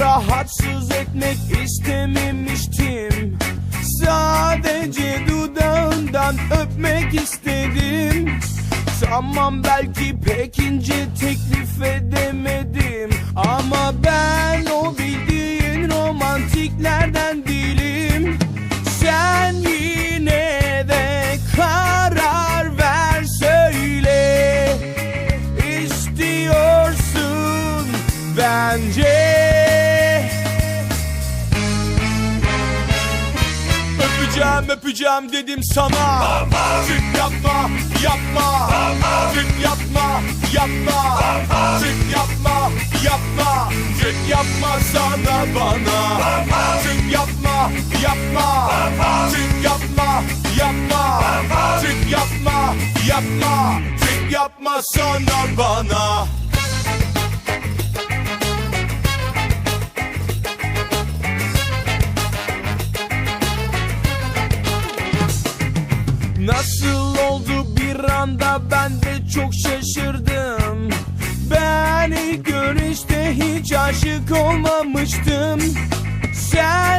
rahatsız etmek istememiştim. Sadece dudağından öpmek istedim. Tamam belki pek ince teklif edemedim. Ama ben o bildiğin romantiklerden değilim bence. Öpeceğim öpeceğim dedim sana. Çık yapma yapma. Çık yapma yapma. Çık yapma yapma. Çık yapma sana bana. Çık yapma yapma. Çık yapma yapma. Çık yapma yapma. Yapma sana bana Nasıl oldu bir anda? Ben de çok şaşırdım. Ben ilk görüşte hiç aşık olmamıştım. Sen